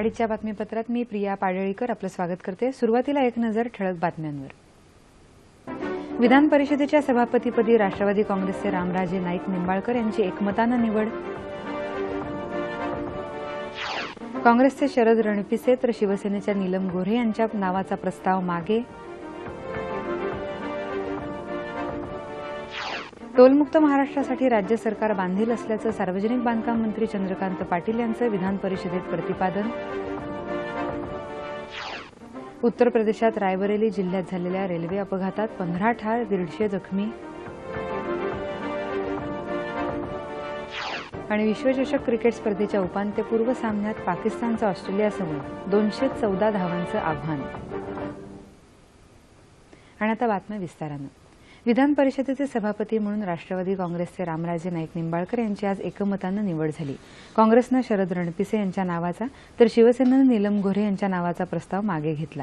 अडीचच्या बातमीपत्रात मी प्रिया पाडळीकर आपलं स्वागत करते. सुरुवातीला एक नजर ठळक बातम्यांवर. विधान परिषदेच्या सभापतीपदी राष्ट्रवादी काँग्रेसचे रामराजे नाईक निंबाळकर यांची एकमतानं निवड. काँग्रेसचे शरद रणपिसे तर शिवसेनेच्या नीलम गोऱ्हे यांच्या नावाचा प्रस्ताव मागे. टोलमुक्त महाराष्ट्रासाठी राज्य सरकार बांधील असल्याचं सार्वजनिक बांधकाम मंत्री चंद्रकांत पाटील यांचं विधान परिषदेत प्रतिपादन. उत्तर प्रदेशात रायबरेली जिल्ह्यात झालेल्या रेल्वे अपघातात पंधरा ठार दीडशे जखमी. आणि विश्वचषक क्रिकेट स्पर्धेच्या उपांत्यपूर्व सामन्यात पाकिस्तानचं ऑस्ट्रेलियासमोर दोनशे चौदा धावांचं आव्हान. आणि आता बातम्या विस्तारानं. विधान परिषदेचे सभापती म्हणून राष्ट्रवादी काँग्रेसचे रामराजे नाईक निंबाळकर यांची आज एकमतानं निवड झाली. काँग्रेसनं शरद रणपिसे यांच्या नावाचा तर शिवसेनेनं नीलम गोऱ्हे यांच्या नावाचा प्रस्ताव मागे घेतला.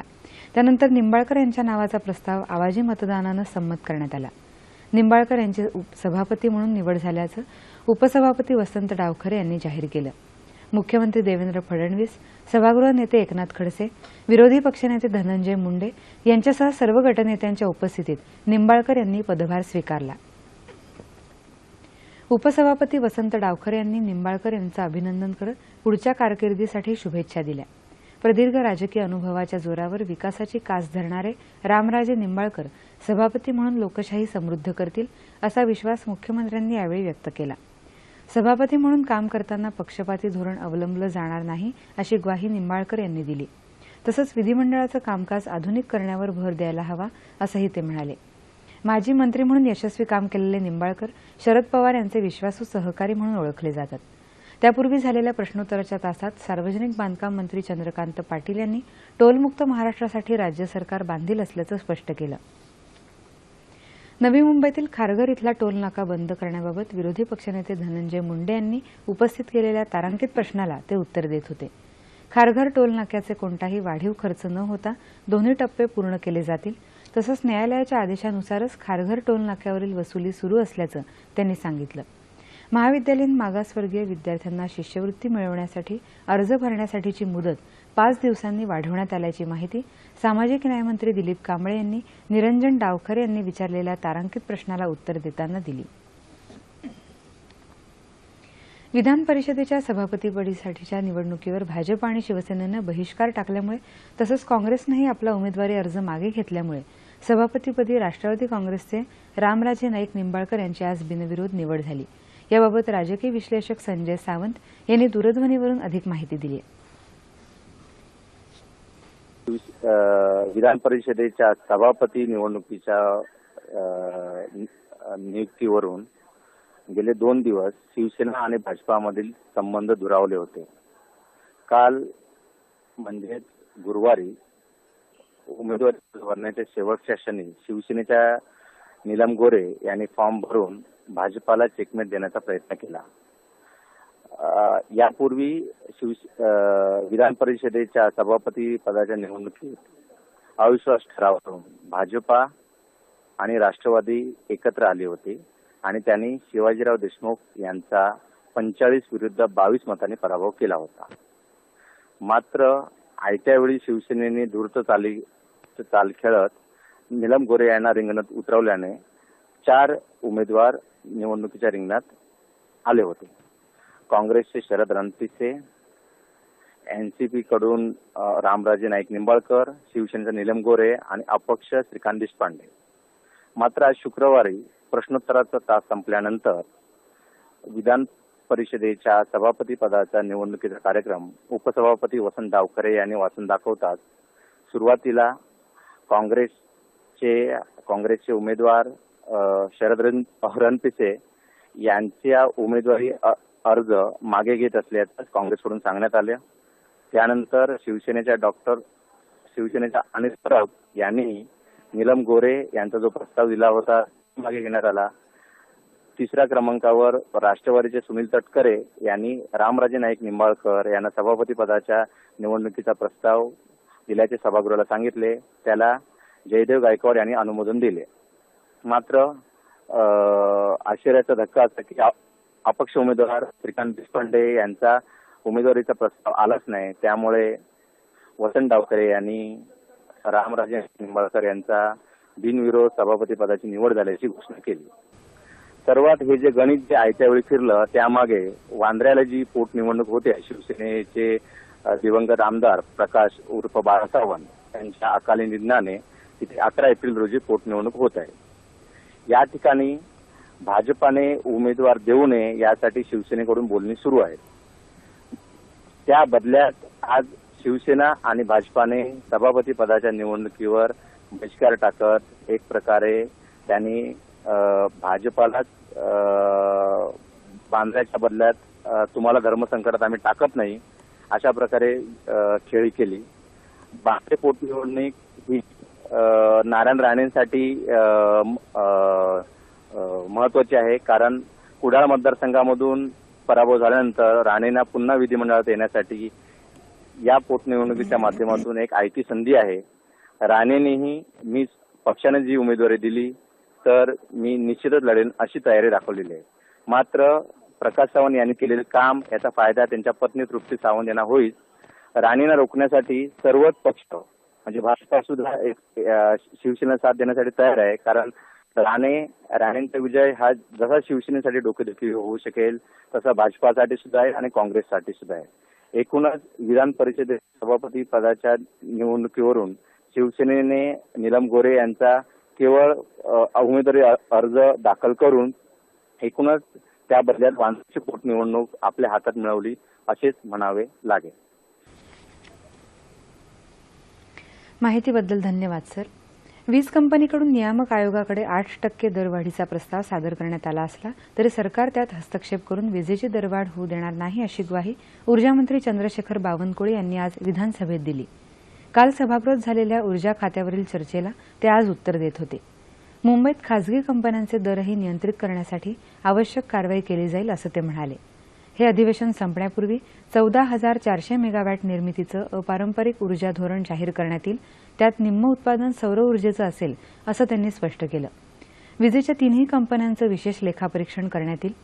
त्यानंतर निंबाळकर यांच्या नावाचा प्रस्ताव आवाजी मतदानानं संमत करण्यात आला. निंबाळकर यांची सभापती म्हणून निवड झाल्याचं उपसभापती वसंत डावखरे यांनी जाहीर केलं. मुख्यमंत्री देवेंद्र फडणवीस सभागृह नेते एकनाथ खडसे विरोधी पक्षनेते धनंजय मुंडे यांच्यासह सर्व गटनेत्यांच्या उपस्थितीत निंबाळकर यांनी पदभार स्वीकारला. उपसभापती वसंत डावखरे यांनी निंबाळकर यांचं अभिनंदन करत पुढच्या कारकिर्दीसाठी शुभेच्छा दिल्या. प्रदीर्घ राजकीय अनुभवाच्या जोरावर विकासाची कास धरणारे रामराजे निंबाळकर सभापती म्हणून लोकशाही समृद्ध करतील असा विश्वास मुख्यमंत्र्यांनी यावेळी व्यक्त केला. सभापती म्हणून काम करताना पक्षपाती धोरण अवलंबलं जाणार नाही अशी ग्वाही निंबाळकर यांनी दिली. तसंच विधिमंडळाचं कामकाज आधुनिक करण्यावर भर द्यायला हवा असंही ते म्हणाले. माजी मंत्री म्हणून यशस्वी काम केलेले निंबाळकर शरद पवार यांचे विश्वासू सहकारी म्हणून ओळखले जातात. त्यापूर्वी झालेल्या प्रश्नोत्तराच्या तासात सार्वजनिक बांधकाम मंत्री चंद्रकांत पाटील यांनी टोलमुक्त महाराष्ट्रासाठी राज्य सरकार बांधील असल्याचं स्पष्ट केलं. नवी मुंबईतील खारघर इथला टोल नाका बंद करण्याबाबत विरोधी पक्षनेते धनंजय मुंडे यांनी उपस्थित केलेल्या तारांकित प्रश्नाला ते उत्तर देत होते. खारघर टोल नाक्याचे कोणताही वाढीव खर्च न होता दोन्ही टप्पे पूर्ण केले जातील. तसंच न्यायालयाच्या आदेशानुसारच खारघर टोल नाक्यावरील वसुली सुरू असल्याचं त्यांनी सांगितलं. महाविद्यालयीन मागासवर्गीय विद्यार्थ्यांना शिष्यवृत्ती मिळवण्यासाठी अर्ज भरण्यासाठीची मुदत पाच दिवसांनी वाढवण्यात आल्याची माहिती सामाजिक न्यायमंत्री दिलीप कांबळे यांनी निरंजन डावखरे यांनी विचारलेल्या तारांकित प्रश्नाला उत्तर देताना दिली. विधान परिषदेच्या सभापतीपदीसाठीच्या निवडणुकीवर भाजप आणि शिवसेनेनं बहिष्कार टाकल्यामुळे तसंच काँग्रेसनंही आपला उमेदवारी अर्ज मागे घेतल्यामुळे सभापतीपदी राष्ट्रवादी काँग्रेसचे रामराजे नाईक निंबाळकर यांची आज बिनविरोध निवड झाली. याबाबत राजकीय विश्लेषक संजय सावंत यांनी दूरध्वनीवरून अधिक माहिती दिली आहे. विधान परिषदेच्या सभापती निवडणुकीच्या नियुक्तीवरून गेले दोन दिवस शिवसेना आणि भाजपामधील संबंध दुरावले होते. काल म्हणजेच गुरुवारी उमेदवारी भरण्याच्या शेवटच्या क्षणी शिवसेनेच्या नीलम गोरे यांनी फॉर्म भरून भाजपाला चेकमेट देण्याचा प्रयत्न केला. यापूर्वी शिव विधान परिषदेच्या सभापती पदाच्या निवडणुकीत अविश्वास ठराव भाजपा आणि राष्ट्रवादी एकत्र आले होते आणि त्यांनी शिवाजीराव देशमुख यांचा पंचाळीस विरुद्ध बावीस मतांनी पराभव केला होता. मात्र आयत्या वेळी शिवसेनेने धूर्त चाली चाल खेळत निलम गोरे यांना रिंगणात उतरवल्याने चार उमेदवार निवडणुकीच्या रिंगणात आले होते. काँग्रेसचे शरद रणपिसे एनसीपी कडून रामराजे नाईक निंबाळकर शिवसेनेचा निलम गोरे आणि अपक्ष श्रीकांत देशपांडे मात्र आज शुक्रवारी प्रश्नोत्तराचा तास संपल्यानंतर विधान परिषदेच्या सभापती पदाचा निवडणुकीचा कार्यक्रम उपसभापती वसंत डावखरे यांनी वाचून दाखवतात सुरुवातीला काँग्रेसचे काँग्रेसचे उमेदवार शरद रणपिसे यांच्या उमेदवारी अर्ज मागे घेत असल्याचं काँग्रेसकडून सांगण्यात आलं. त्यानंतर शिवसेनेच्या डॉक्टर शिवसेनेच्या अनिल परब यांनी नीलम गोरे यांचा जो प्रस्ताव दिला होता मागे घेण्यात आला. तिसऱ्या क्रमांकावर राष्ट्रवादीचे सुनील तटकरे यांनी रामराजे नाईक निंबाळकर यांना सभापती पदाच्या निवडणुकीचा प्रस्ताव दिल्याचे सभागृहाला सांगितले. त्याला जयदेव गायकवाड यांनी अनुमोदन दिले. मात्र आश्चर्याचा धक्का असा की अपक्ष उमेदवार श्रीकांत देशपांडे यांचा उमेदवारीचा प्रस्ताव आलाच नाही. त्यामुळे वसंत डावकरे यांनी रामराजे निंबाळकर यांचा बिनविरोध सभापती पदाची निवड झाल्याची घोषणा केली. सर्वात हे जे गणित जे आयत्या वेळी फिरलं त्यामागे वांद्र्याला जी पोटनिवडणूक होते शिवसेनेचे दिवंगत आमदार प्रकाश उर्फ बाळा सावंत यांच्या अकाली निधनाने तिथे अकरा एप्रिल रोजी पोटनिवडणूक होत आहे. या ठिकाणी भाजपाने उमेदवार देऊ नये यासाठी शिवसेनेकडून बोलणी सुरू आहेत त्या बदल्यात आज शिवसेना आणि भाजपाने सभापती पदाच्या निवडणुकीवर बहिष्कार टाकत एक प्रकारे त्यांनी भाजपालाच अ, बदल्यात तुम्हाला धर्मसंकटात आम्ही टाकत नाही अशा प्रकारे खेळी केली. बापरे पोटनिवडणूक ही नारायण राणेंसाठी महत्वाची आहे. कारण कुडाळ मतदारसंघामधून पराभव झाल्यानंतर राणेंना पुन्हा विधिमंडळात येण्यासाठी या पोटनिवडणुकीच्या माध्यमातून एक आयती संधी आहे. राणेंनीही मी पक्षाने जी उमेदवारी दिली तर मी निश्चितच लढेन अशी तयारी दाखवलेली आहे. मात्र प्रकाश सावंत यांनी केलेले काम याचा फायदा त्यांच्या पत्नी तृप्ती सावंत यांना होईल. राणेंना रोखण्यासाठी सर्वच पक्ष म्हणजे भाजपा सुद्धा एक शिवसेना साथ देण्यासाठी तयार आहे. कारण राणे राणेंचा विजय हा जसा शिवसेनेसाठी डोकेदुखी होऊ शकेल तसा भाजपासाठी सुद्धा आहे आणि काँग्रेससाठी सुद्धा आहे. एकूणच विधान परिषदेत सभापती पदाच्या निवडणुकीवरून शिवसेनेने नीलम गोरे यांचा केवळ उमेदवारी अर्ज दाखल करून एकूणच त्या बदल्यात वांद्र्याची पोटनिवडणूक आपल्या हातात मिळवली असेच म्हणावे लागेल. माहितीबद्दल धन्यवाद सर. वीज कंपनीकडून नियामक आयोगाकडे आठ टक्के दरवाढीचा प्रस्ताव सादर करण्यात आला असला तरी सरकार त्यात हस्तक्षेप करून विजेची दरवाढ होऊ देणार नाही अशी ग्वाही ऊर्जामंत्री चंद्रशेखर बावनकुळे यांनी आज विधानसभेत दिली. काल सभागृहात झालेल्या ऊर्जा खात्यावरील चर्चेला ते आज उत्तर देत होते. मुंबईत खासगी कंपन्यांचे दरही नियंत्रित करण्यासाठी आवश्यक कारवाई केली जाईल असं ते म्हणाले. हे अधिवेशन संपण्यापूर्वी चौदा हजार चारशे मेगावॅट निर्मितीचं अपारंपरिक ऊर्जा धोरण जाहीर करण्यात येईल. त्यात निम्म उत्पादन सौर ऊर्जेचं असेल असं त्यांनी स्पष्ट केलं. विजेच्या तिन्ही कंपन्यांचं विशेष लेखापरीक्षण करण्यात येईल.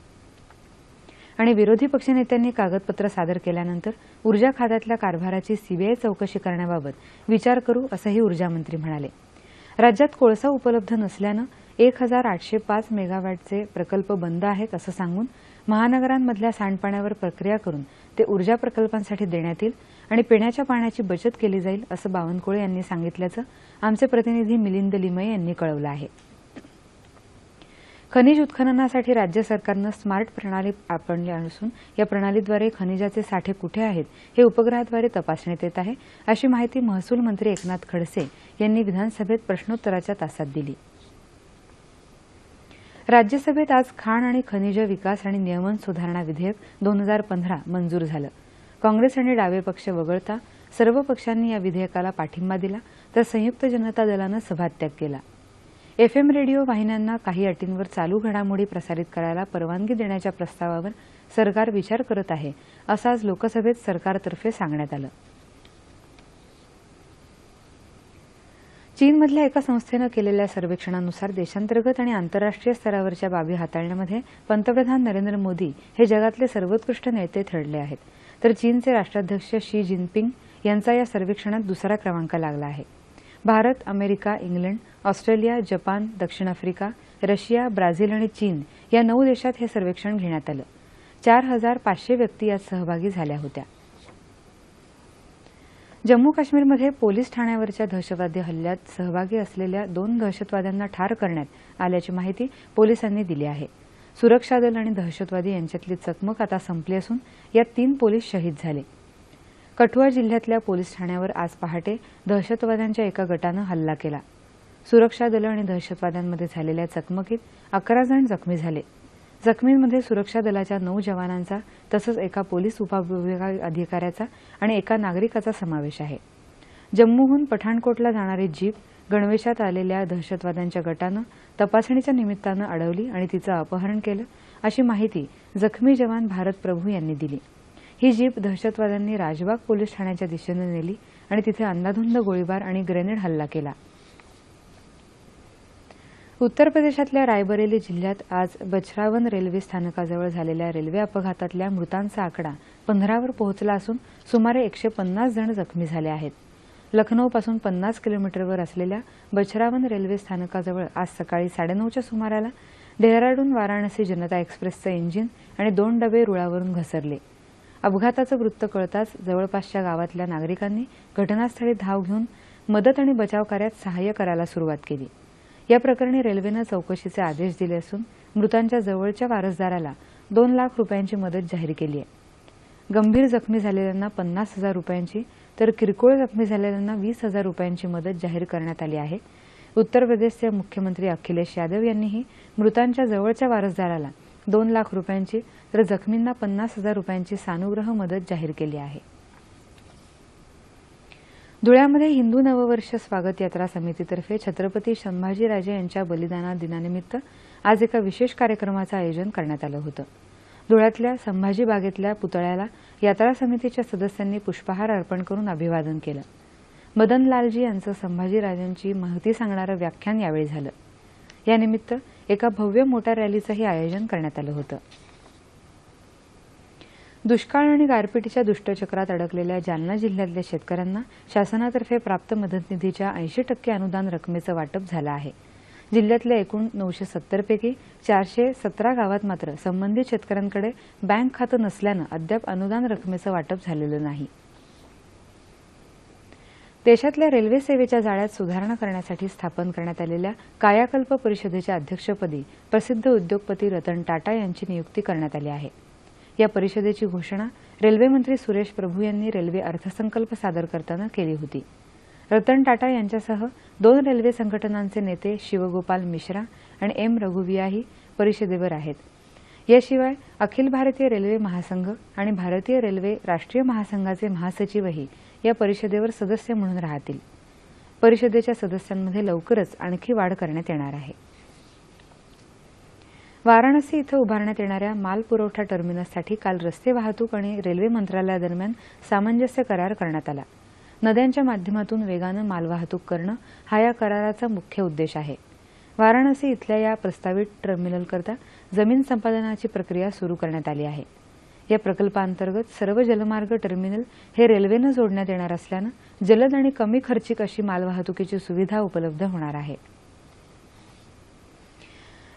आणि विरोधी पक्षनेत्यांनी कागदपत्र सादर केल्यानंतर ऊर्जा खात्यातल्या कारभाराची सीबीआय चौकशी करण्याबाबत विचार करू असंही ऊर्जामंत्री म्हणाले. राज्यात कोळसा उपलब्ध नसल्यानं एक हजार आठशे पाच मेगावॅटचे प्रकल्प बंद आहेत असं सांगून महानगरांमधल्या सांडपाण्यावर प्रक्रिया करून ते ऊर्जा प्रकल्पांसाठी देण्यात येईल आणि पिण्याच्या पाण्याची बचत केली जाईल असं बावनकुळे यांनी सांगितल्याचं आमचे प्रतिनिधी मिलिंद लिमये यांनी कळवलं आहे. खनिज उत्खननासाठी राज्य सरकारनं स्मार्ट प्रणाली आपणली असून या प्रणालीद्वारे खनिजाचे साठे कुठे आहेत हे उपग्रहाद्वारे तपासण्यात येत आहे अशी माहिती महसूल मंत्री एकनाथ खडसे यांनी विधानसभेत प्रश्नोत्तराच्या तासात दिली. राज्यसभेत आज खाण आणि खनिज विकास आणि नियमन सुधारणा विधेयक दोन हजार पंधरा मंजूर झालं. काँग्रेस आणि डावे पक्ष वगळता सर्व पक्षांनी या विधेयकाला पाठिंबा दिला तर संयुक्त जनता दलानं सभात्याग केला. एफएम रेडिओ वाहिन्यांना काही अटींवर चालू घडामोडी प्रसारित करायला परवानगी देण्याच्या प्रस्तावावर सरकार विचार करत आहे असं आज लोकसभेत सरकारतर्फे सांगण्यात आलं. चीनमधल्या एका संस्थेनं केलेल्या सर्वेक्षणानुसार देशांतर्गत आणि आंतरराष्ट्रीय स्तरावरच्या बाबी हाताळण्यामध्ये पंतप्रधान नरेंद्र मोदी हे जगातले सर्वोत्कृष्ट नेते ठरले आहेत. तर चीनचे राष्ट्राध्यक्ष शी जिनपिंग यांचा या सर्वेक्षणात दुसरा क्रमांक लागला आहे. Bharat America England Australia Japan दक्षिण आफ्रिका रशिया ब्राझील आणि चीन या नऊ देशात हे सर्वेक्षण घेण्यात आलं. चार हजार पाचशे व्यक्ती यात सहभागी झाल्या होत्या. जम्मू काश्मीरमध्ये पोलीस ठाण्यावरच्या दहशतवादी हल्ल्यात सहभागी असलेल्या दोन दहशतवाद्यांना ठार करण्यात आल्याची माहिती पोलिसांनी दिली आहे. सुरक्षा दल आणि दहशतवादी यांच्यातली चकमक आता संपली असून यात तीन पोलीस शहीद झाले. कठुआ जिल्ह्यातल्या पोलीस ठाण्यावर आज पहाटे दहशतवाद्यांच्या एका गटानं हल्ला केला. सुरक्षा दलं आणि दहशतवाद्यांमध्ये झालेल्या चकमकीत अकरा जण जखमी झाले. जखमींमध्ये सुरक्षा दलाच्या नऊ जवानांचा तसंच एका पोलीस उपविभाग अधिकाऱ्याचा आणि एका नागरिकाचा समावेश आहे. जम्मूहून पठाणकोटला जाणारी जीप गणवेशात आलेल्या दहशतवाद्यांच्या गटानं तपासणीच्या निमित्तानं अडवली आणि तिचं अपहरण केलं अशी माहिती जखमी जवान भारत प्रभू यांनी दिली. ही जीप दहशतवाद्यांनी राजबाग पोलीस ठाण्याच्या दिशेनं नेली आणि तिथे अंदाधुंद गोळीबार आणि ग्रेनेड हल्ला केला. उत्तर प्रदेशातल्या रायबरेली जिल्ह्यात आज बछरावन रेल्वे स्थानकाजवळ झालेल्या रेल्वे अपघातातल्या मृतांचा आकडा पंधरावर पोहोचला असून सुमारे एकशे पन्नास जण जखमी झाले आहेत. लखनौपासून पन्नास किलोमीटरवर असलेल्या बछरावन रेल्वे स्थानकाजवळ आज सकाळी साडेनऊच्या सुमाराला डेहराडून वाराणसी जनता एक्सप्रेसचं इंजिन आणि दोन डबे रुळावरून घसरले. अपघाताचं वृत्त कळताच जवळपासच्या गावातल्या नागरिकांनी घटनास्थळी धाव घेऊन मदत आणि बचाव कार्यात सहाय्य करायला सुरुवात केली. या प्रकरणी रेल्वेनं चौकशीचे आदेश दिले असून मृतांच्या जवळच्या वारसदाराला दोन लाख रुपयांची मदत जाहीर केली आहे. गंभीर जखमी झालेल्यांना पन्नास हजार रुपयांची तर किरकोळ जखमी झालेल्यांना वीस हजार रुपयांची मदत जाहीर करण्यात आली आहे. उत्तर प्रदेशचे मुख्यमंत्री अखिलेश यादव यांनीही मृतांच्या जवळच्या वारसदाराला दोन लाख रुपयांची तर जखमींना पन्नास हजार रुपयांची सानुग्रह मदत जाहीर केली आहे. धुळ्यामध्ये हिंदू नववर्ष स्वागत यात्रा समितीतर्फे छत्रपती संभाजीराजे यांच्या बलिदाना दिनानिमित्त आज एका विशेष कार्यक्रमाचं आयोजन करण्यात आलं होतं. धुळ्यातल्या संभाजी बागेतल्या पुतळ्याला यात्रा समितीच्या सदस्यांनी पुष्पहार अर्पण करून अभिवादन केलं. मदन लालजी यांचं संभाजीराजांची महती सांगणारं व्याख्यान यावेळी झालं. यानिमित्त एका भव्य मोटार रॅलीचंही आयोजन करण्यात आलं होतं. दुष्काळ आणि गारपिटीच्या दुष्टचक्रात अडकलेल्या जालना जिल्ह्यातल्या शेतकऱ्यांना शासनातर्फे प्राप्त मदत निधीच्या ऐंशी टक्के अनुदान रकमेचं वाटप झालं आहे. जिल्ह्यातल्या एकूण नऊशे सत्तरपैकी चारशे सतरा गावात मात्र संबंधित शेतकऱ्यांकडे बँक खातं नसल्यानं अद्याप अनुदान रकमेचं वाटप झालेलं नाही. देशातल्या रेल्वे सेवेच्या जाळ्यात सुधारणा करण्यासाठी स्थापन करण्यात आलेल्या कायाकल्प परिषदेच्या अध्यक्षपदी प्रसिद्ध उद्योगपती रतन टाटा यांची नियुक्ती करण्यात आली आहे. या परिषदेची घोषणा रेल्वेमंत्री सुरेश प्रभू यांनी रेल्वे अर्थसंकल्प सादर करताना केली होती. रतन टाटा यांच्यासह दोन रेल्वे संघटनांचे नेते शिवगोपाल मिश्रा आणि एम रघुवियाही परिषदेवर आहेत. याशिवाय अखिल भारतीय रेल्वे महासंघ आणि भारतीय रेल्वे राष्ट्रीय महासंघाचे महासचिवही या परिषदेवर सदस्य म्हणून राहतील. परिषदेच्या सदस्यांमध्ये लवकरच आणखी वाढ करण्यात येणार आहे. वाराणसी इथं उभारण्यात येणाऱ्या माल पुरवठा टर्मिनससाठी काल रस्ते वाहतूक आणि रेल्वे मंत्रालयादरम्यान सामंजस्य करार करण्यात आला. नद्यांच्या माध्यमातून वेगानं मालवाहतूक करणं हा या कराराचा मुख्य उद्देश आहे. वाराणसी इथल्या या प्रस्तावित टर्मिनलकरता जमीन संपादनाची प्रक्रिया सुरू करण्यात आली आहे. या प्रकल्पांतर्गत सर्व जलमार्ग टर्मिनल हे रेल्वेनं जोडण्यात येणार असल्यानं जलद आणि कमी खर्चिक अशी मालवाहतुकीची सुविधा उपलब्ध होणार आहे.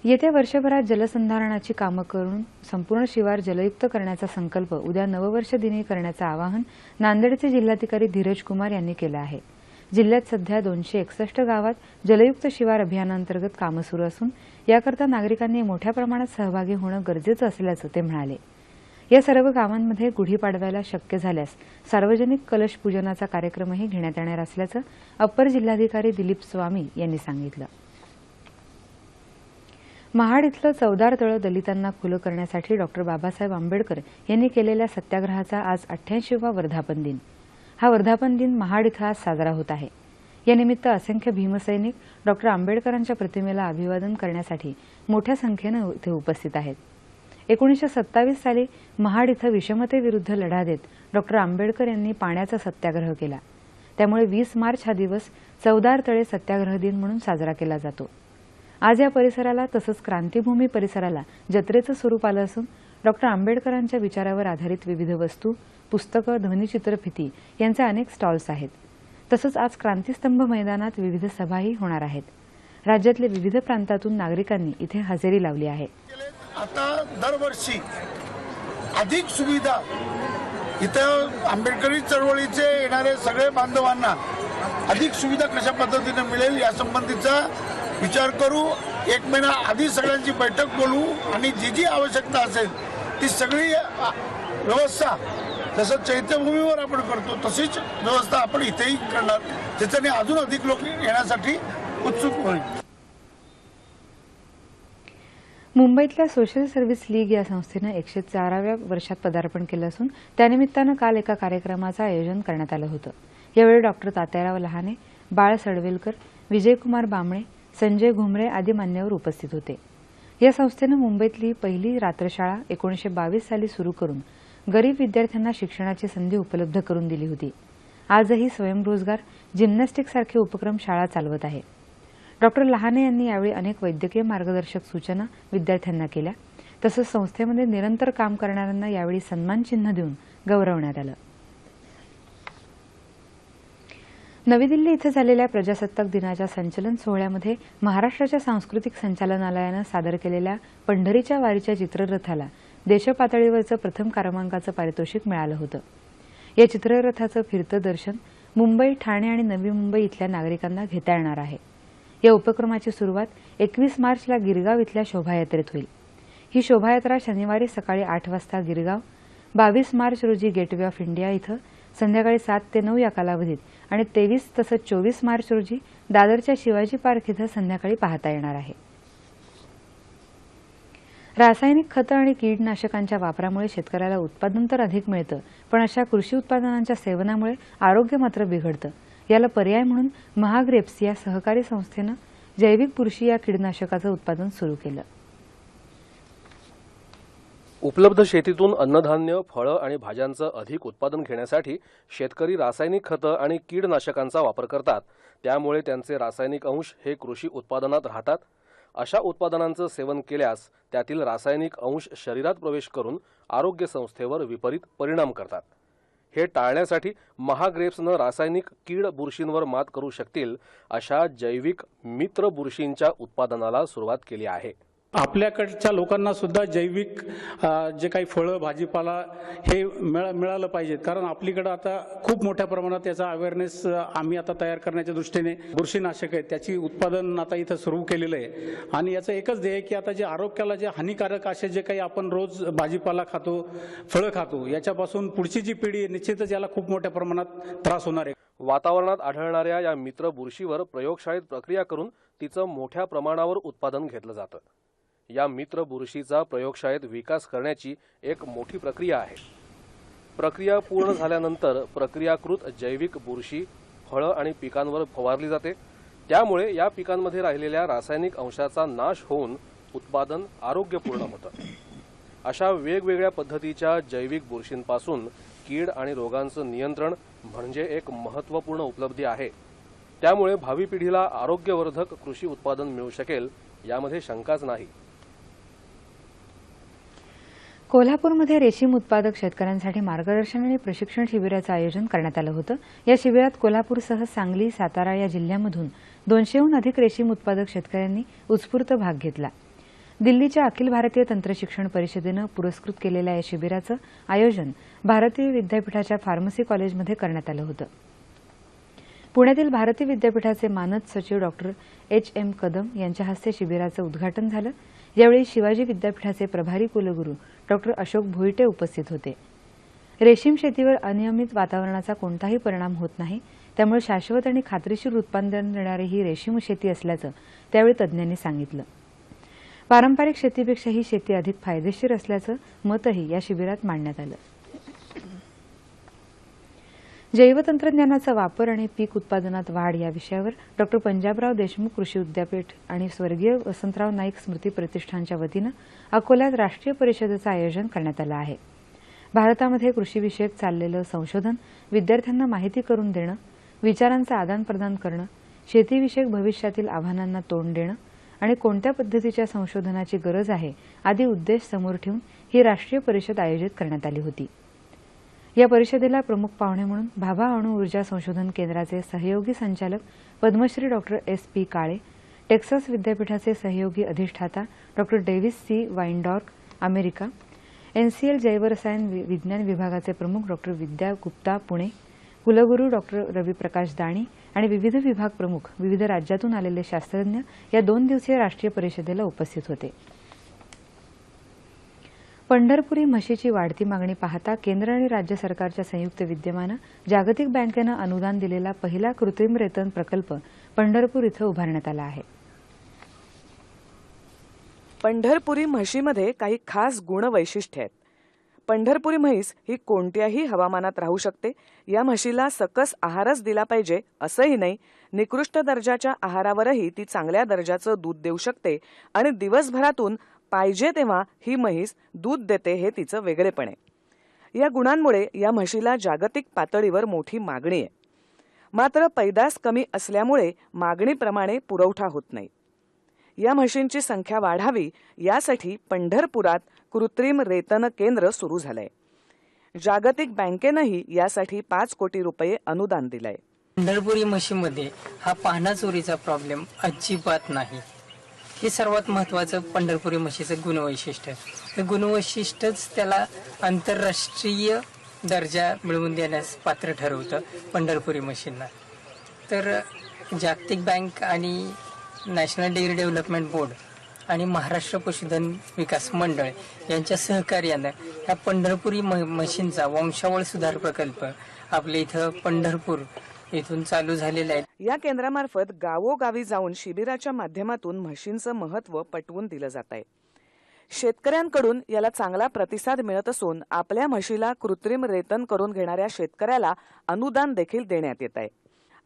येत्या वर्षभरात जलसंधारणाची कामं करून संपूर्ण शिवार जलयुक्त करण्याचा संकल्प उद्या नववर्ष दिनी करण्याचं आवाहन नांदेडचे जिल्हाधिकारी धीरज कुमार यांनी केलं आहे. जिल्ह्यात सध्या दोनशे एकसष्ट गावात जलयुक्त शिवार अभियानांतर्गत कामं सुरू असून याकरता नागरिकांनी मोठ्या प्रमाणात सहभागी होणं गरजेचं असल्याचं ते म्हणाले. या सर्व गावांमध्ये गुढीपाडव्याला शक्य झाल्यास सार्वजनिक कलश पूजनाचा कार्यक्रमही घेण्यात येणार असल्याचं अप्पर जिल्हाधिकारी दिलीप स्वामी यांनी सांगितलं. महाड इथलं चवदार तळं दलितांना खुलं करण्यासाठी डॉक्टर बाबासाहेब आंबेडकर यांनी केलेल्या सत्याग्रहाचा आज अठ्ठ्याऐंशीवा वर्धापन दिन. हा वर्धापन दिन महाड इथं आज साजरा होत आहे. यानिमित्त असंख्य भीमसैनिक डॉक्टर आंबेडकरांच्या प्रतिमेला अभिवादन करण्यासाठी मोठ्या संख्येनं इथे उपस्थित आहेत. एकोणीसशे सत्तावीस साली महाड इथं विषमतेविरुद्ध लढा देत डॉक्टर आंबेडकर यांनी पाण्याचा सत्याग्रह केला. त्यामुळे वीस मार्च हा दिवस चवदार तळे सत्याग्रह दिन म्हणून साजरा केला जातो. आज या परिसराला तसंच क्रांतीभूमी परिसराला जत्रेचं स्वरूप आलं असून डॉक्टर आंबेडकरांच्या विचारावर आधारित विविध वस्तू पुस्तकं ध्वनिचित्रफिती यांचे अनेक स्टॉल्स आहेत. तसंच आज क्रांतीस्तंभ मैदानात विविध सभाही होणार आहेत. राज्यातले विविध प्रांतातून नागरिकांनी इथे हजेरी लावली आहे. आता दरवर्षी अधिक सुविधा इथं आंबेडकरी चळवळीचे येणारे सगळे बांधवांना अधिक सुविधा कशा पद्धतीने मिळेल या संबंधीचा विचार करू एक महिना आधी सगळ्यांची बैठक बोलू आणि जी जी आवश्यकता असेल ती सगळी व्यवस्था जसं चैत्यभूमीवर आपण करतो तशीच व्यवस्था आपण इथेही करणार. त्याच्याने अजून अधिक लोक येण्यासाठी उत्सुक होईल. मुंबईतल्या सोशल सर्व्हिस लीग या संस्थेनं एकशे चाराव्या वर्षात पदार्पण केलं असून त्यानिमित्तानं काल एका कार्यक्रमाचं आयोजन करण्यात आलं होतं. यावेळी डॉक्टर तात्याराव लहाने बाळ सडवेलकर विजयकुमार बांबळे संजय घुमरे आदी मान्यवर उपस्थित होते. या संस्थेनं मुंबईतली पहिली रात्रशाळा एकोणीसशे बावीस साली सुरू करून गरीब विद्यार्थ्यांना शिक्षणाची संधी उपलब्ध करून दिली होती. आजही स्वयंरोजगार जिम्नॅस्टिकसारखे उपक्रम शाळा चालवत आहे. डॉक्टर लहाने यांनी यावेळी अनेक वैद्यकीय मार्गदर्शक सूचना विद्यार्थ्यांना केल्या. तसंच संस्थेमध्ये निरंतर काम करणाऱ्यांना यावेळी सन्मान चिन्ह देऊन गौरवण्यात आलं. नवी दिल्ली इथं झालेल्या प्रजासत्ताक दिनाच्या संचलन सोहळ्यामध्ये महाराष्ट्राच्या सांस्कृतिक संचालनालयानं सादर केलेल्या पंढरीच्या वारीच्या चित्ररथाला देशपातळीवरचं प्रथम क्रमांकाचं पारितोषिक मिळालं होतं. या चित्ररथाचं फिरतं दर्शन मुंबई ठाणे आणि नवी मुंबई इथल्या नागरिकांना घेता येणार आहे. या उपक्रमाची सुरुवात एकवीस मार्चला गिरगाव इथल्या शोभायात्रेत होईल. ही शोभायात्रा शनिवारी सकाळी आठ वाजता गिरगाव बावीस मार्च रोजी गेटवे ऑफ इंडिया इथं संध्याकाळी सात ते नऊ या कालावधीत. आणि तेवीस तसंच चोवीस मार्च रोजी दादरच्या शिवाजी पार्क इथं संध्याकाळी पाहता येणार आहे. रासायनिक खतं आणि कीडनाशकांच्या वापरामुळे शेतकऱ्याला उत्पादन तर अधिक मिळतं पण अशा कृषी उत्पादनांच्या सेवनामुळे आरोग्य मात्र बिघडतं. याला पर्याय म्हणून महाग्रेप्स या सहकारी संस्थेनं जैविक बुरशी या कीडनाशकाचं उत्पादन सुरू केलं. उपलब्ध शेतीतून अन्नधान्य फळं आणि भाज्यांचं अधिक उत्पादन घेण्यासाठी शेतकरी रासायनिक खतं आणि कीडनाशकांचा वापर करतात. त्यामुळे त्यांचे रासायनिक अंश हे कृषी उत्पादनात राहतात. अशा उत्पादनांचं सेवन केल्यास त्यातील रासायनिक अंश शरीरात प्रवेश करून आरोग्य संस्थेवर विपरीत परिणाम करतात. हे टाळण्यासाठी महाग्रेप्सनं रासायनिक कीड बुरशींवर मात करू शकतील अशा जैविक मित्र बुरशींच्या उत्पादनाला सुरुवात केली आहे. आपल्याकडच्या लोकांना सुद्धा जैविक जे काही फळं भाजीपाला हे मिळा मिळालं पाहिजेत. कारण आपलीकडं आता खूप मोठ्या प्रमाणात याचा अवेअरनेस आम्ही आता तयार करण्याच्या दृष्टीने बुरशीनाशक आहे त्याची उत्पादन आता इथं सुरू केलेलं आहे. आणि याचं एकच ध्येय की आता जे आरोग्याला जे हानिकारक असे जे काही आपण रोज भाजीपाला खातो फळं खातो याच्यापासून पुढची जी पिढी आहे निश्चितच याला खूप मोठ्या प्रमाणात त्रास होणार आहे. वातावरणात आढळणाऱ्या या मित्र बुरशीवर प्रयोगशाळेत प्रक्रिया करून तिचं मोठ्या प्रमाणावर उत्पादन घेतलं जातं. या मित्र बुरशीचा प्रयोगशाळेत विकास करण्याची एक मोठी प्रक्रिया आहे. प्रक्रिया पूर्ण झाल्यानंतर प्रक्रियाकृत जैविक बुरशी फळं आणि पिकांवर फवारली जाते. त्यामुळे या पिकांमध्ये राहिलेल्या रासायनिक अंशाचा नाश होऊन उत्पादन आरोग्यपूर्ण होतं. अशा वेगवेगळ्या पद्धतीच्या जैविक बुरशींपासून कीड आणि रोगांचं नियंत्रण म्हणजे एक महत्त्वपूर्ण उपलब्धी आहे. त्यामुळे भावी पिढीला आरोग्यवर्धक कृषी उत्पादन मिळू शकेल यामध्ये शंकाच नाही. कोल्हापूरमध्ये रेशीम उत्पादक शेतकऱ्यांसाठी मार्गदर्शन आणि प्रशिक्षण शिबिराचं आयोजन करण्यात आलं होतं. या शिबिरात कोल्हापूरसह सांगली सातारा या जिल्ह्यांमधून दोनशेहून अधिक रेशीम उत्पादक शेतकऱ्यांनी उत्स्फूर्त भाग घेतला. दिल्लीच्या अखिल भारतीय तंत्रशिक्षण परिषदेनं पुरस्कृत केलेल्या या शिबिराचं आयोजन भारतीय विद्यापीठाच्या फार्मसी कॉलेजमध्ये करण्यात आलं होतं. पुण्यातील भारतीय विद्यापीठाचे मानद सचिव डॉक्टर एच. एम. कदम यांच्या हस्ते शिबिराचं उद्घाटन झालं. यावेळी शिवाजी विद्यापीठाचे प्रभारी कुलगुरू डॉक्टर अशोक भुईटे उपस्थित होते. रेशीम शेतीवर अनियमित वातावरणाचा कोणताही परिणाम होत नाही त्यामुळे शाश्वत आणि खात्रीशीर उत्पादन देणारी ही रेशीम शेती असल्याचं त्यावेळी तज्ज्ञांनी सांगितलं. पारंपरिक शेतीपेक्षा ही शेती अधिक फायदेशीर असल्याचं मतही या शिबिरात मांडण्यात आलं. जैवतंत्रज्ञानाचा वापर आणि पीक उत्पादनात वाढ या विषयावर डॉक्टर पंजाबराव देशमुख कृषी विद्यापीठ आणि स्वर्गीय वसंतराव नाईक स्मृती प्रतिष्ठानच्या वतीनं अकोल्यात राष्ट्रीय परिषदेचं आयोजन करण्यात आलं आहे. भारतामध्ये कृषीविषयक चाललेलं संशोधन विद्यार्थ्यांना माहिती करून देणं विचारांचं आदानप्रदान करणं शेतीविषयक भविष्यातील आव्हानांना तोंड देणं आणि कोणत्या पद्धतीच्या संशोधनाची गरज आहे आदी उद्देश समोर ठेवून ही राष्ट्रीय परिषद आयोजित करण्यात आली होती. या परिषदेला प्रमुख पाहुणे म्हणून भाभा अणु ऊर्जा संशोधन केंद्राचे सहयोगी संचालक Padmashri doctor S P Kale Texas विद्यापीठाचे सहयोगी अधिष्ठाता डॉक्टर डेव्हिस सी वाईनडॉर्क अमेरिका एनसीएल जैवरसायन वि- विज्ञान विभागाचे प्रमुख डॉक्टर विद्या गुप्ता पुणे कुलगुरू डॉक्टर रविप्रकाश दाणी आणि विविध विभाग प्रमुख विविध राज्यातून आलेले शास्त्रज्ञ या दोन दिवसीय राष्ट्रीय परिषदेला उपस्थित होते. पंढरपुरी म्हशीची वाढती मागणी पाहता केंद्र आणि राज्य सरकारच्या संयुक्त विद्यमानं जागतिक बँकेनं अनुदान दिलेला पहिला कृत्रिम रेतन प्रकल्प पंढरपूर इथं उभारण्यात आला आहे. पंढरपुरी म्हशीमध्ये काही खास गुणवैशिष्ट्ये आहेत. पंढरपुरी म्हैस ही कोणत्याही हवामानात राहू शकते. या म्हशीला सकस आहारच दिला पाहिजे असंही नाही. निकृष्ट दर्जाच्या आहारावरही ती चांगल्या दर्जाचं दूध देऊ शकते आणि दिवसभरातून पाहिजे तेव्हा ही म्हैस दूध देते हे तिचं वेगळेपण. आहे या गुणांमुळे या म्हशीला जागतिक पातळीवर मोठी मागणी आहे. मात्र पैदास कमी असल्यामुळे मागणीप्रमाणे पुरवठा होत नाही. या म्हशींची संख्या वाढावी यासाठी पंढरपुरात कृत्रिम रेतन केंद्र सुरू झालंय. जागतिक बँकेनंही यासाठी पाच कोटी रुपये अनुदान दिलंय. पंढरपुरी म्हशीमध्ये हा पाहणा चोरीचा प्रॉब्लेम अजिबात नाही. हे सर्वात महत्वाचं पंढरपुरी म्हशीचं गुणवैशिष्ट्य. हे गुणवैशिष्ट्यच त्याला आंतरराष्ट्रीय दर्जा मिळवून देण्यास पात्र ठरवतं पंढरपुरी म्हशींना. तर जागतिक बँक आणि नॅशनल डेअरी डेव्हलपमेंट बोर्ड आणि महाराष्ट्र पशुधन विकास मंडळ यांच्या सहकार्यानं ह्या पंढरपुरी म म्हशींचा वंशावळ सुधार प्रकल्प आपल्या इथं पंढरपूर इथून चालू झालेलं आहे. या केंद्रामार्फत गावोगावी जाऊन शिबिराच्या माध्यमातून म्हशींचं महत्त्व पटवून दिलं जात आहे. शेतकऱ्यांकडून याला चांगला प्रतिसाद मिळत असून आपल्या म्हशीला कृत्रिम रेतन करून घेणाऱ्या शेतकऱ्याला अनुदान देखील देण्यात येत आहे.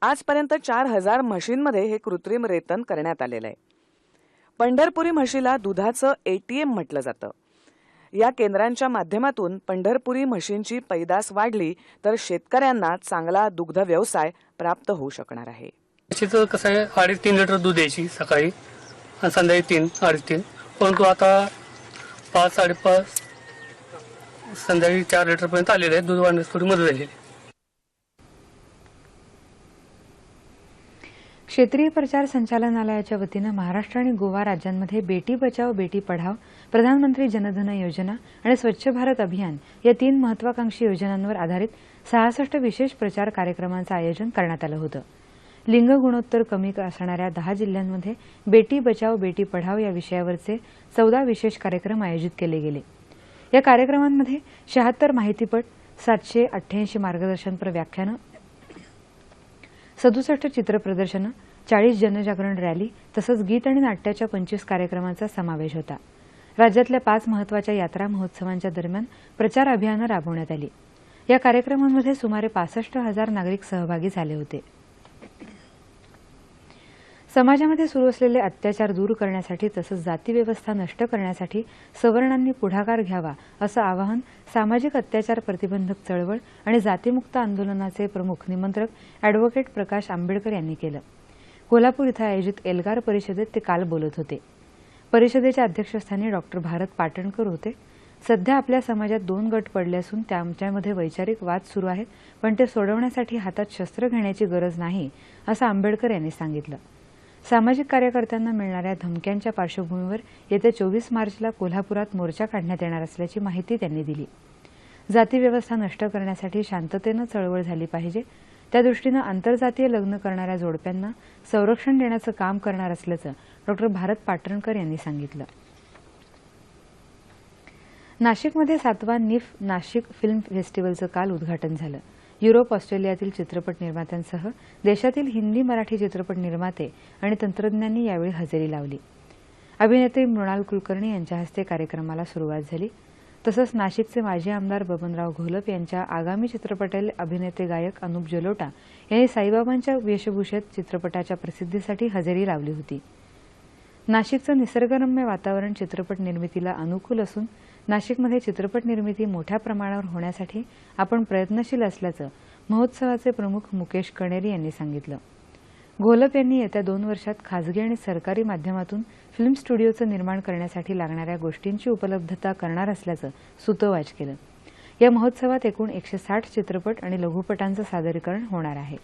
आजपर्यंत चार हजार म्हशींमध्ये हे कृत्रिम रेतन करण्यात आलेलं आहे. पंढरपुरी म्हशीला दुधाचं एटीएम म्हटलं जातं. या केंद्रांच्या माध्यमातून पंढरपुरी म्हशींची पैदास वाढली तर शेतकऱ्यांना चांगला दुग्ध व्यवसाय प्राप्त होऊ शकणार आहे. म्हशीचं कसं आहे अडीच तीन लिटर दूध द्यायची सकाळी आणि संध्याकाळी तीन अडीच तीन. परंतु आता पाच साडेपाच संध्याकाळी चार लिटरपर्यंत आलेले आहे. दूध वाढण्यास थोडी मदत झालेली क्षेत्रीय प्रचार संचालनालयाच्या वतीनं महाराष्ट्र आणि गोवा राज्यांमध्ये बेटी बचाव बेटी पढाव प्रधानमंत्री जनधन योजना आणि स्वच्छ भारत अभियान या तीन महत्वाकांक्षी योजनांवर आधारित सहासष्ट विशेष प्रचार कार्यक्रमांचं आयोजन करण्यात आलं होतं. लिंग गुणोत्तर कमी असणाऱ्या दहा जिल्ह्यांमध्ये बेटी बचाव बेटी पढाव या विषयावरचे चौदा विशेष कार्यक्रम आयोजित केले गेले. या कार्यक्रमांमध्ये शहात्तर माहितीपट सातशे अठ्ठ्याऐंशी मार्गदर्शनपर व्याख्यानं सदुसष्ट चित्रप्रदर्शनं चाळीस जनजागरण रॅली तसंच गीत आणि नाट्याच्या पंचवीस कार्यक्रमांचा समावेश होता. राज्यातल्या पाच महत्त्वाच्या यात्रा महोत्सवांच्या दरम्यान प्रचार अभियानं राबवण्यात आली. या कार्यक्रमांमध्ये सुमारे पासष्ट हजार नागरिक सहभागी झाले होते. समाजामध्ये सुरू असलेले अत्याचार दूर करण्यासाठी तसंच जातीव्यवस्था नष्ट करण्यासाठी सवर्णांनी पुढाकार घ्यावा असं आवाहन सामाजिक अत्याचार प्रतिबंधक चळवळ आणि जातीमुक्त आंदोलनाचे प्रमुख निमंत्रक अॅडव्होकेट प्रकाश आंबेडकर यांनी केलं. कोल्हापूर इथं आयोजित एल्गार परिषदेत ते काल बोलत होते. परिषदेच्या अध्यक्षस्थानी डॉक्टर भारत पाटणकर होते. सध्या आपल्या समाजात दोन गट पडले असून त्यांच्यामध्ये वैचारिक वाद सुरू आहेत पण ते सोडवण्यासाठी हातात शस्त्र घेण्याची गरज नाही असं आंबेडकर यांनी सांगितलं. सामाजिक कार्यकर्त्यांना मिळणाऱ्या धमक्यांच्या पार्श्वभूमीवर येत्या चोवीस मार्चला कोल्हापुरात मोर्चा काढण्यात येणार असल्याची माहिती त्यांनी दिली. जातीव्यवस्था नष्ट करण्यासाठी शांततेनं चळवळ झाली पाहिजे. त्यादृष्टीनं आंतरजातीय लग्न करणाऱ्या जोडप्यांना संरक्षण देण्याचं काम करणार असल्याचं डॉक्टर भारत पाटणकर यांनी सांगितलं. नाशिकमध्ये सातवा निफ नाशिक फिल्म फेस्टिवलचं काल उद्घाटन झालं. युरोप ऑस्ट्रेलियातील चित्रपट निर्मात्यांसह देशातील हिंदी मराठी चित्रपट निर्माते आणि तंत्रज्ञांनी यावेळी हजेरी लावली. अभिनेत्री मृणाल कुलकर्णी यांच्या हस्ते कार्यक्रमाला सुरुवात झाली. तसंच नाशिकचे माजी आमदार बबनराव घोलप यांच्या आगामी चित्रपटातील अभिनेते गायक अनुप जलोटा यांनी साईबाबांच्या वेशभूषेत चित्रपटाच्या प्रसिद्धीसाठी हजेरी लावली होती. नाशिकचं निसर्गरम्य वातावरण चित्रपट निर्मितीला अनुकूल असून नाशिकमध्ये चित्रपट निर्मिती मोठ्या प्रमाणावर होण्यासाठी आपण प्रयत्नशील असल्याचं महोत्सवाचे प्रमुख मुकेश कणेरी यांनी सांगितलं. घोलप यांनी येत्या दोन वर्षात खासगी आणि सरकारी माध्यमातून फिल्म स्टुडिओचं निर्माण करण्यासाठी लागणाऱ्या गोष्टींची उपलब्धता करणार असल्याचं सुतोवाच केलं. या महोत्सवात एकूण एकशे साठ चित्रपट आणि लघुपटांचं सादरीकरण होणार आहे.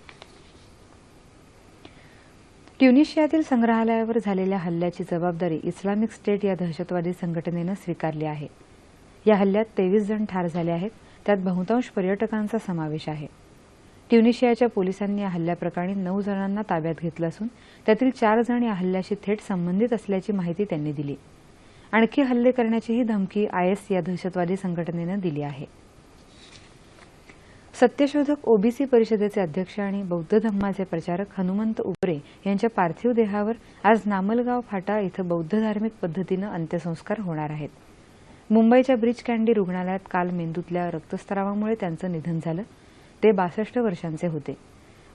ट्युनिशियातील संग्रहालयावर झालेल्या हल्ल्याची जबाबदारी इस्लामिक स्टेट या दहशतवादी संघटनेनं स्वीकारली आहे. या हल्ल्यात तेवीस जण ठार झाले आहेत. त्यात बहुतांश पर्यटकांचा समावेश आहे. ट्युनिशियाच्या पोलिसांनी या हल्ल्याप्रकरणी नऊ जणांना ताब्यात घेतलं असून त्यातील चार जण या हल्ल्याशी थेट संबंधित असल्याची माहिती त्यांनी दिली. आणखी हल्ले करण्याचीही धमकी आयएस या दहशतवादी संघटनेनं दिली आहे. सत्यशोधक ओबीसी परिषदेचे अध्यक्ष आणि बौद्ध धम्माचे प्रचारक हनुमंत उबरे यांच्या पार्थिव देहावर आज नामलगाव फाटा इथं बौद्ध धार्मिक पद्धतीनं अंत्यसंस्कार होणार आहेत. मुंबईच्या ब्रिज कँडी रुग्णालयात काल मेंदूतल्या रक्तस्रावामुळे त्यांचं निधन झालं. ते बासष्ट वर्षांचे होते.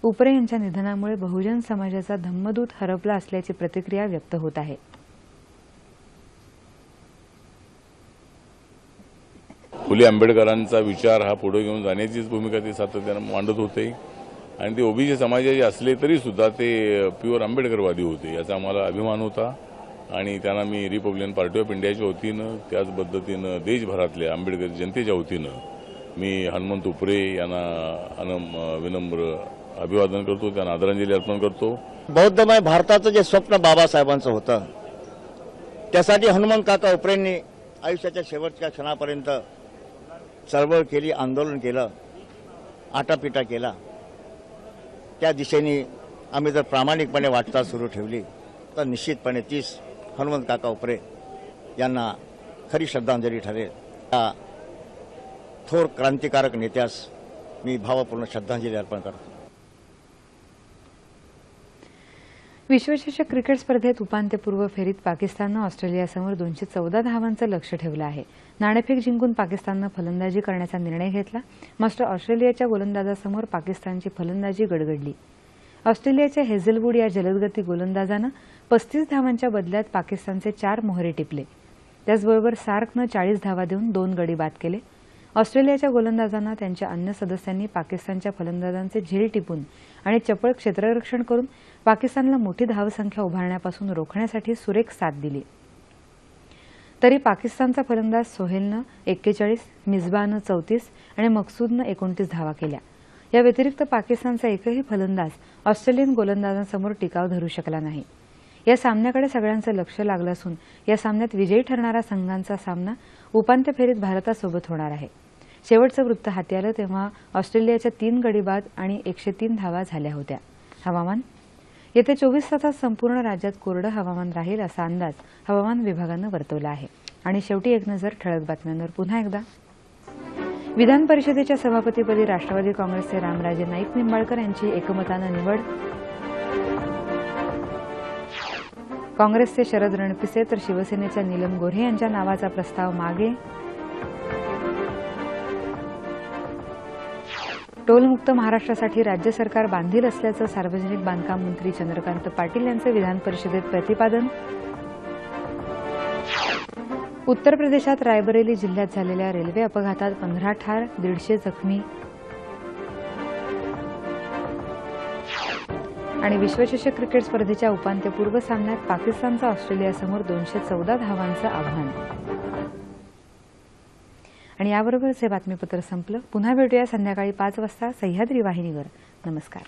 उपरे यांच्या निधनामुळे बहुजन समाजाचा धम्मदूत हरपला असल्याची प्रतिक्रिया व्यक्त होत आहे. फुले आंबेडकरांचा विचार हा पुढे घेऊन जाण्याचीच भूमिका ते सातत्यानं मांडत होते. आणि ते ओबीसी समाजाचे असले तरी सुद्धा ते प्युअर आंबेडकरवादी होते याचा आम्हाला अभिमान होता. आणि त्यांना मी रिपब्लिकन पार्टी ऑफ इंडियाच्या वतीनं त्याच पद्धतीनं देशभरातल्या आंबेडकर जनतेच्या वतीनं मी हनुमंत उपरे यांना अनम विनम्र अभिवादन करतो त्यांना आदरांजली अर्पण करतो. बौद्धमय भारताचं जे स्वप्न बाबासाहेबांचं होतं त्यासाठी हनुमंत काका उपरेंनी आयुष्याच्या शेवटच्या क्षणापर्यंत चळवळ केली आंदोलन केलं आटापिटा केला. त्या दिशेने आम्ही जर प्रामाणिकपणे वाटचाल सुरू ठेवली तर निश्चितपणे तीस हनुमंत काका उपरे यांना खरी श्रद्धांजली ठरेल. त्या थोर क्रांतिकारक नेत्यास मी भावपूर्ण श्रद्धांजली अर्पण करतो. विश्वचषक क्रिकेट स्पर्धेत उपांत्यपूर्व फेरीत पाकिस्ताननं ऑस्ट्रेलियासमोर दोनशे चौदा धावांचं लक्ष ठेवलं आहे. नाणेफेक जिंकून पाकिस्ताननं फलंदाजी करण्याचा निर्णय घेतला. मात्र ऑस्ट्रेलियाच्या गोलंदाजासमोर पाकिस्तानची फलंदाजी गडगडली. ऑस्ट्रेलियाच्या हेझलवूड या जलदगती गोलंदाजानं पस्तीस धावांच्या बदल्यात पाकिस्तानचे चार मोहरे टिपले. त्याचबरोबर सार्कनं चाळीस धावा देऊन दोन गडी बाद केले. ऑस्ट्रेलियाच्या गोलंदाजांना त्यांच्या अन्य सदस्यांनी पाकिस्तानच्या फलंदाजांचे झेल टिपून आणि चपळ क्षेत्ररक्षण करून पाकिस्तानला मोठी धावसंख्या उभारण्यापासून रोखण्यासाठी सुरेख साथ दिली. तरी पाकिस्तानचा फलंदाज सोहेलनं एक्केचाळीस मिसबानं चौतीस आणि मकसूदनं एकोणतीस धावा केल्या. या व्यतिरिक्त पाकिस्तानचा एकही फलंदाज ऑस्ट्रेलियन गोलंदाजांसमोर टिकाव धरू शकला नाही. या सामन्याकडे सगळ्यांचं लक्ष लागलं असून या सामन्यात विजयी ठरणारा संघांचा सामना उपांत्य फेरीत भारतासोबत होणार आहे. शेवटचं वृत्त हाती आलं तेव्हा ऑस्ट्रेलियाच्या तीन गडी बाद आणि एकशे तीन धावा झाल्या होत्या. हवामान? येत्या चोवीस तासात संपूर्ण राज्यात कोरडं हवामान राहील असा अंदाज हवामान विभागानं वर्तवला आहे. आणि शेवटी एक नजर ठळक बातम्यांवर पुन्हा एकदा. विधान परिषदेच्या सभापतीपदी राष्ट्रवादी काँग्रेसचे रामराजे नाईक निंबाळकर यांची एकमतानं निवड. काँग्रेसचे शरद रणपिसे तर शिवसेनेच्या नीलम गोऱ्हे यांच्या नावाचा प्रस्ताव मागे. टोलमुक्त महाराष्ट्रासाठी राज्य सरकार बांधील असल्याचं सार्वजनिक बांधकाम मंत्री चंद्रकांत पाटील यांचं विधान परिषदेत प्रतिपादन. उत्तर प्रदेशात रायबरेली जिल्ह्यात झालेल्या रेल्वे अपघातात पंधरा ठार दीडशे जखमी. आणि विश्वचषक क्रिकेट स्पर्धेच्या उपांत्यपूर्व सामन्यात पाकिस्तानचं ऑस्ट्रेलियासमोर दोनशे चौदा धावांचं आव्हान. आणि याबरोबरच हे बातमीपत्र संपलं. पुन्हा भेटूया संध्याकाळी पाच वाजता सह्याद्री वाहिनीवर. नमस्कार.